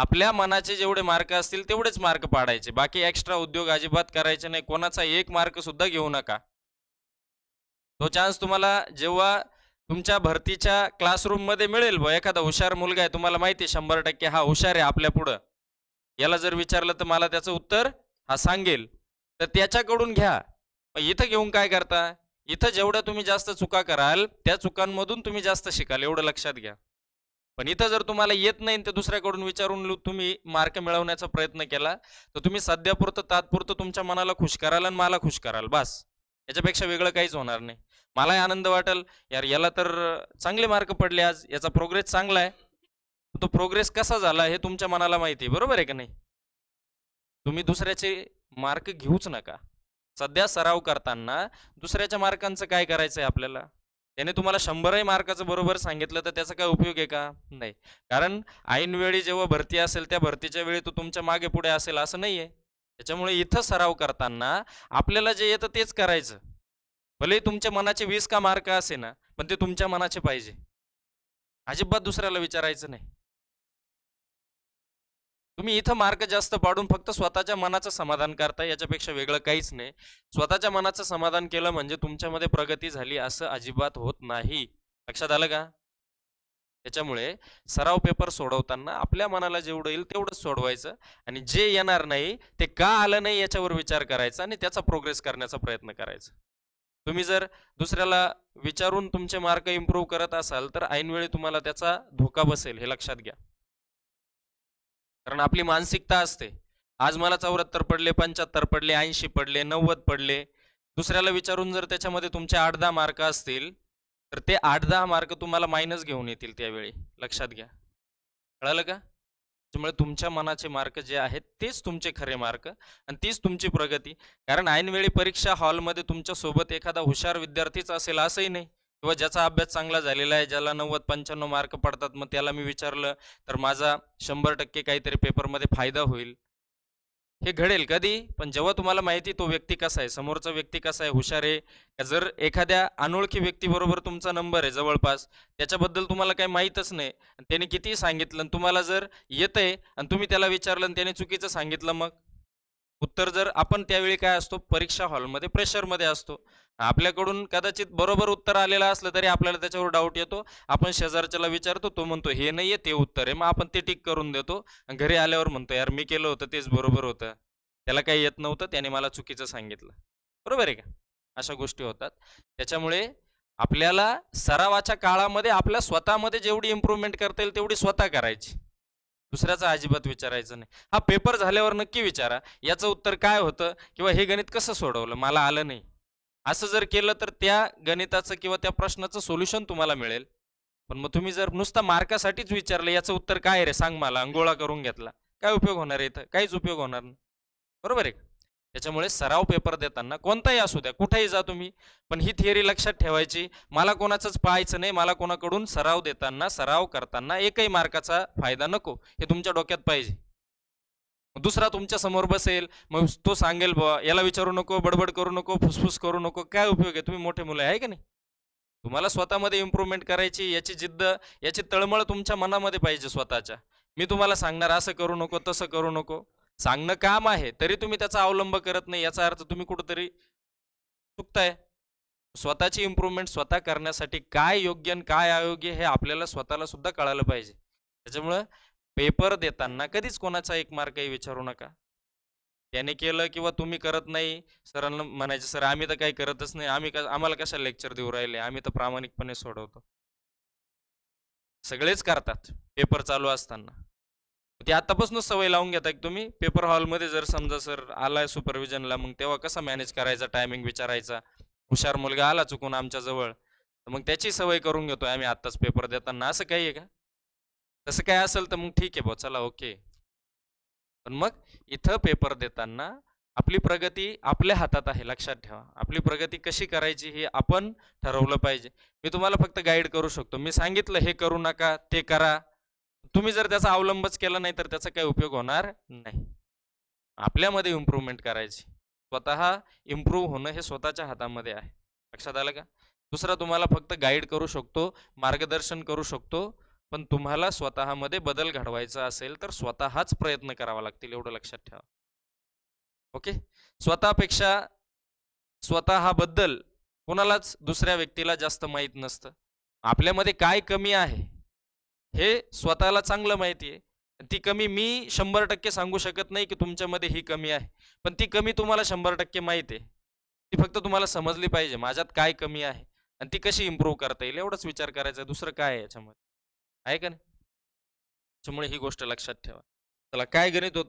आपल्या मनाचे जेवढे मार्क असतील तेवढेच मार्क पाडायचे. बाकी एक्स्ट्रा उद्योग अजिबात करायचे नाही. कोणाचा एक मार्क सुद्धा घेऊ नका. तो चान्स तुम्हाला जेव्हा तुमच्या भरतीच्या क्लासरूममध्ये मिळेल व एखादा हुशार मुलगा आहे तुम्हाला माहिती आहे शंभर टक्के हा हुशार आहे आपल्या पुढं. याला जर विचारलं तर मला त्याचं उत्तर हा सांगेल. तर त्याच्याकडून घ्या. इथं घेऊन काय करता? इथं जेवढ्या तुम्ही जास्त चुका कराल त्या चुकांमधून तुम्ही जास्त शिकाल. एवढं लक्षात घ्या. पण इथं जर तुम्हाला येत नाही तर दुसऱ्याकडून विचारून लु- तुम्ही मार्क मिळवण्याचा प्रयत्न केला तर तुम्ही सध्यापुरतं तात्पुरतं तुमच्या मनाला खुश कराल आणि मला खुश कराल बस. याच्यापेक्षा वेगळं काहीच होणार नाही. मलाही आनंद वाटेल. यार याला तर चांगले मार्क पडले आज. याचा प्रोग्रेस चांगला आहे. तो प्रोग्रेस कसा झाला हे तुमच्या मनाला माहिती आहे. बरोबर आहे का नाही? तुम्ही दुसऱ्याचे मार्क घेऊच नका. सध्या सराव करताना दुसऱ्याच्या मार्कांचं काय करायचं आहे आपल्याला? त्याने तुम्हाला शंभरही मार्काचं बरोबर सांगितलं तर त्याचा काय उपयोग आहे का? नाही. कारण ऐनवेळी जेव्हा भरती असेल त्या भरतीच्या वेळी तो तुमच्या मागे पुढे असेल असं नाही आहे त्याच्यामुळे इथं सराव करताना आपल्याला जे येतं तेच करायचं. भले तुमच्या मनाचे वीस का मार्क असे ना पण ते तुमच्या मनाचे पाहिजे. अजिबात दुसऱ्याला विचारायचं नाही. तुम्ही इथं मार्क जास्त पाडून फक्त स्वतःच्या मनाचं समाधान करता याच्यापेक्षा वेगळं काहीच नाही. स्वतःच्या मनाचं समाधान केलं म्हणजे तुमच्यामध्ये प्रगती झाली असं अजिबात होत नाही. लक्षात आलं का? त्याच्यामुळे सराव पेपर सोडवताना आपल्या मनाला जेवढं येईल तेवढंच सोडवायचं आणि जे येणार नाही ते का आलं नाही याच्यावर विचार करायचा आणि त्याचा प्रोग्रेस करण्याचा प्रयत्न करायचा. तुम्ही जर दुसऱ्याला विचारून तुमचे मार्क इम्प्रूव्ह करत असाल तर ऐनवेळी तुम्हाला त्याचा धोका बसेल हे लक्षात घ्या. कारण आपली मानसिकता असते. आज मला चौऱ्याहत्तर पडले पंच्याहत्तर पडले ऐंशी पडले नव्वद पडले. दुसऱ्याला विचारून जर त्याच्यामध्ये तुमचे आठ दहा मार्क असतील तर ते आठ दहा मार्क तुम्हाला मायनस घेऊन येतील त्यावेळी. लक्षात घ्या. कळालं का? त्यामुळे तुमच्या मनाचे मार्क जे आहेत तेच तुमचे खरे मार्क आणि तीच तुमची प्रगती. कारण ऐनवेळी परीक्षा हॉलमध्ये तुमच्यासोबत एखादा हुशार विद्यार्थीच असेल असंही नाही. किंवा ज्याचा अभ्यास चांगला झालेला आहे ज्याला नव्वद पंच्याण्णव मार्क पडतात मग त्याला मी विचारलं तर माझा शंभर टक्के काहीतरी पेपरमध्ये फायदा होईल. हे घडेल कधी? पण जेव्हा तुम्हाला माहिती तो व्यक्ती कसा आहे समोरचा व्यक्ती कसा आहे हुशार आहे का जर एखाद्या अनोळखी व्यक्तीबरोबर तुमचा नंबर आहे जवळपास त्याच्याबद्दल तुम्हाला काही माहीतच नाही आणि त्याने कितीही सांगितलं आणि तुम्हाला जर येतंय आणि तुम्ही त्याला विचारलं आणि त्याने चुकीचं सांगितलं मग? उत्तर जर आपण त्यावेळी काय असतो? परीक्षा हॉलमध्ये प्रेशरमध्ये असतो. आपल्याकडून कदाचित बरोबर उत्तर आलेलं असलं तरी आपल्याला त्याच्यावर डाऊट येतो. आपण शेजारच्याला विचारतो तो म्हणतो हे नाहीये ते उत्तर आहे. मग आपण ते टिक करून देतो. घरी आल्यावर म्हणतो यार मी केलं होतं तेच बरोबर होतं. त्याला काही येत नव्हतं. त्याने मला चुकीचं सांगितलं. बरोबर आहे का? अशा गोष्टी होतात. त्याच्यामुळे आपल्याला सरावाच्या काळामध्ये आपल्या स्वतःमध्ये जेवढी इम्प्रूव्हमेंट करता येईल तेवढी स्वतः करायची. दुसऱ्याचा अजिबात विचारायचं नाही. हा पेपर झाल्यावर नक्की विचारा. याचं उत्तर काय होतं किंवा हे गणित कसं सोडवलं? मला आलं नाही. असं जर केलं तर त्या गणिताचं किंवा त्या प्रश्नाचं सोल्युशन तुम्हाला मिळेल. पण मग तुम्ही जर नुसतं मार्कासाठीच विचारलं याचं उत्तर काय आहे रे? सांग मला. अंगोळा करून घेतला. काय उपयोग होणार आहे इथं? काहीच उपयोग होणार नाही. बरोबर आहे त्याच्यामुळे सराव पेपर देताना कोणताही असू द्या कुठेही जा तुम्ही पण ही थिअरी लक्षात ठेवायची. मला कोणाचंच पाहायचं नाही मला कोणाकडून सराव देताना सराव करताना एकही मार्काचा फायदा नको. हे तुमच्या डोक्यात पाहिजे. दुसरा तुमच्यासमोर बसेल मग तो सांगेल बुवा याला विचारू नको बडबड करू नको फुसफुस करू नको काय उपयोग आहे? तुम्ही मोठे मुलं आहे का नाही? तुम्हाला स्वतःमध्ये इम्प्रूव्हमेंट करायची याची जिद्द याची तळमळ तुमच्या मनामध्ये पाहिजे स्वतःच्या. मी तुम्हाला सांगणार असं करू नको तसं करू नको. सांगणं काम आहे तरी तुम्ही त्याचा अवलंब करत नाही याचा अर्थ तुम्ही कुठंतरी चुकताय. स्वतःची इम्प्रूव्हमेंट स्वतः करण्यासाठी काय योग्य आणि काय अयोग्य हे आपल्याला स्वतःला सुद्धा कळालं पाहिजे. त्याच्यामुळं पेपर देताना कधीच कोणाचा एक मार्कही विचारू नका. त्याने केलं किंवा तुम्ही करत नाही सरांना म्हणायचे सर आम्ही तर काही करतच नाही आम्ही का आम्हाला कशा लेक्चर देऊ राहिले? आम्ही तर प्रामाणिकपणे सोडवतो. सगळेच करतात पेपर चालू असताना. ते आतापासूनच सवय लावून घेता की तुम्ही? पेपर हॉलमध्ये जर समजा सर आलाय सुपरविजनला मग तेव्हा कसा मॅनेज करायचा टायमिंग विचारायचा? हुशार मुलगा आला चुकून आमच्या जवळ. तर मग त्याची सवय करून घेतो आम्ही आत्ताच पेपर देताना. असं काही आहे का? तसं काय असेल तर मग ठीक आहे भाऊ चला ओके. पण मग इथं पेपर देताना आपली प्रगती आपल्या हातात आहे लक्षात ठेवा. आपली प्रगती कशी करायची हे आपण ठरवलं पाहिजे. मी तुम्हाला फक्त गाईड करू शकतो. मी सांगितलं हे करू नका ते करा. तुम्ही जर त्याचा अवलंबच केला नाही तर त्याचा काही उपयोग होणार नाही. आपल्यामध्ये इम्प्रूव्हमेंट करायची. स्वतः इम्प्रूव्ह होणं हे स्वतःच्या हातामध्ये आहे. लक्षात आलं का? दुसरा तुम्हाला फक्त गाईड करू शकतो मार्गदर्शन करू शकतो पण तुम्हाला स्वतःमध्ये बदल घडवायचा असेल तर स्वतःच प्रयत्न करावा लागतील एवढं लक्षात ठेवा. ओके? स्वतःपेक्षा स्वतःबद्दल कोणालाच दुसऱ्या व्यक्तीला जास्त माहीत नसतं. आपल्यामध्ये काय कमी आहे हे स्वतःला चांगलं माहिती आहे. ती कमी मी शंभर टक्के सांगू शकत नाही की तुमच्यामध्ये ही कमी आहे. पण ती कमी तुम्हाला शंभर टक्के माहिती आहे. ती फक्त तुम्हाला समजली पाहिजे माझ्यात काय कमी आहे आणि ती कशी इम्प्रूव्ह करता येईल एवढंच विचार करायचा दुसरं काय आहे याच्यामध्ये? आहे का नाही? त्याच्यामुळे ही गोष्ट लक्षात ठेवा. चला काय गणित होतं?